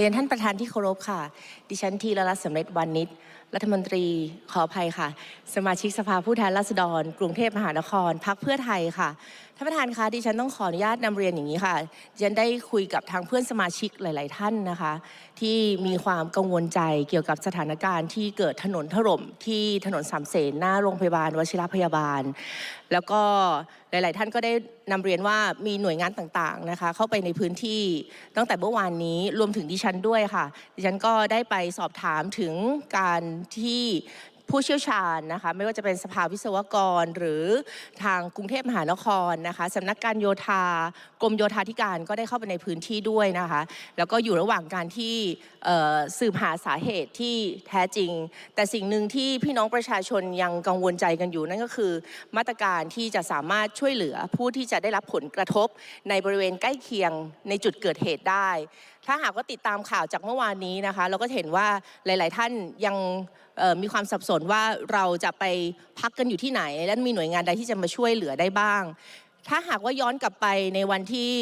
เรียนท่านประธานที่เคารพค่ะ ดิฉันทีละรัตน์สำเร็จวันนิด รัฐมนตรีขออภัยค่ะ สมาชิกสภาผู้แทนราษฎร กรุงเทพมหานครพักเพื่อไทยค่ะท่านประธานคะดิฉันต้องขออนุญาตนำเรียนอย่างนี้ค่ะดิฉันได้คุยกับทางเพื่อนสมาชิกหลาย ๆ ท่านนะคะ ที่มีความกังวลใจเกี่ยวกับสถานการณ์ที่เกิดถนนถล่มที่ถนนสามเสนหน้าโรงพยาบาลวชิรพยาบาล แล้วก็หลาย ๆ ท่านก็ได้นำเรียนว่ามีหน่วยงานต่าง ๆ นะคะ เข้าไปในพื้นที่ตั้งแต่เมื่อวานนี้รวมถึงดิฉันด้วยค่ะ ดิฉันก็ได้ไปสอบถามถึงการที่ผู้เชี่ยวชาญนะคะไม่ว่าจะเป็นสภาวิศวกร หรือทางกรุงเทพมหานครนะคะสำนักการโยธากรมโยธาธิการก็ได้เข้าไปในพื้นที่ด้วยนะคะ แล้วก็อยู่ระหว่างการที่สืบหาสาเหตุที่แท้จริง แต่สิ่งหนึ่งที่พี่น้องประชาชนยังกังวลใจกันอยู่นั่นก็คือ มาตรการที่จะสามารถช่วยเหลือผู้ที่จะได้รับผลกระทบในบริเวณใกล้เคียงในจุดเกิดเหตุได้ถ้าหากว่าติดตามข่าวจากเมื่อวานนี้นะคะ เราก็เห็นว่าหลาย ๆ ท่านยังมีความสับสนว่าเราจะไปพักกันอยู่ที่ไหน และมีหน่วยงานใดที่จะมาช่วยเหลือได้บ้าง ถ้าหากว่าย้อนกลับไปในวันที่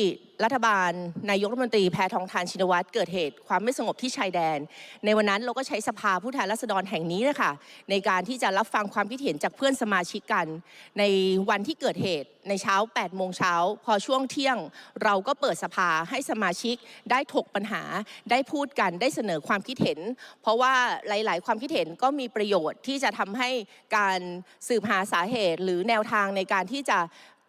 รัฐบาลนายกรัฐมนตรีแพทองทานชินวัตรเกิดเหตุความไม่สงบที่ชายแดน ในวันนั้นเราก็ใช้สภาผู้แทนราษฎรแห่งนี้นะคะในการที่จะรับฟังความคิดเห็นจากเพื่อนสมาชิกกัน ในวันที่เกิดเหตุในเช้า 8 โมงเช้า พอช่วงเที่ยง เราก็เปิดสภาให้สมาชิกได้ถกปัญหาได้พูดกันได้เสนอความคิดเห็น เพราะว่าหลาย ๆ ความคิดเห็นก็มีประโยชน์ที่จะทำให้การสืบหาสาเหตุ หรือแนวทางในการที่จะ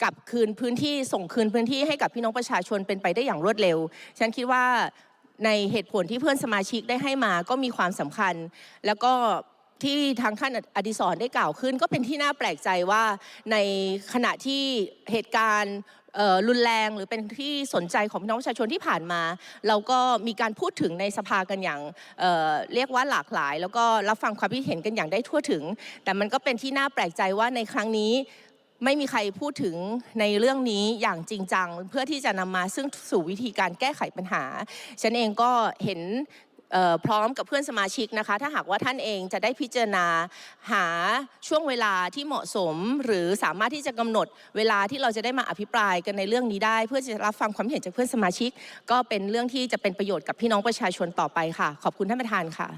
กลับคืนพื้นที่ส่งคืนพื้นที่ให้กับพี่น้องประชาชนเป็นไปได้อย่างรวดเร็ว ฉันคิดว่าในเหตุผลที่เพื่อนสมาชิกได้ให้มาก็มีความสำคัญ แล้วก็ที่ทางท่านอดิศรได้กล่าวขึ้น ก็เป็นที่น่าแปลกใจว่าในขณะที่เหตุการณ์รุนแรงหรือเป็นที่สนใจของพี่น้องประชาชนที่ผ่านมา เราก็มีการพูดถึงในสภากันอย่างเเรียกว่าหลากหลาย แล้วก็รับฟังความคิดเห็นกันอย่างได้ทั่วถึง แต่มันก็เป็นที่น่าแปลกใจว่าในครั้งนี้ ไม่มีใครพูดถึงในเรื่องนี้อย่างจริงจัง เพื่อที่จะนำมาซึ่งสู่วิธีการแก้ไขปัญหา ฉันเองก็เห็นพร้อมกับเพื่อนสมาชิกนะคะ ถ้าหากว่าท่านเองจะได้พิจารณาหาช่วงเวลาที่เหมาะสม หรือสามารถที่จะกำหนดเวลาที่เราจะได้มาอภิปรายกันในเรื่องนี้ได้ เพื่อจะรับฟังความเห็นจากเพื่อนสมาชิก ก็เป็นเรื่องที่จะเป็นประโยชน์กับพี่น้องประชาชนต่อไปค่ะ ขอบคุณท่านประธานค่ะ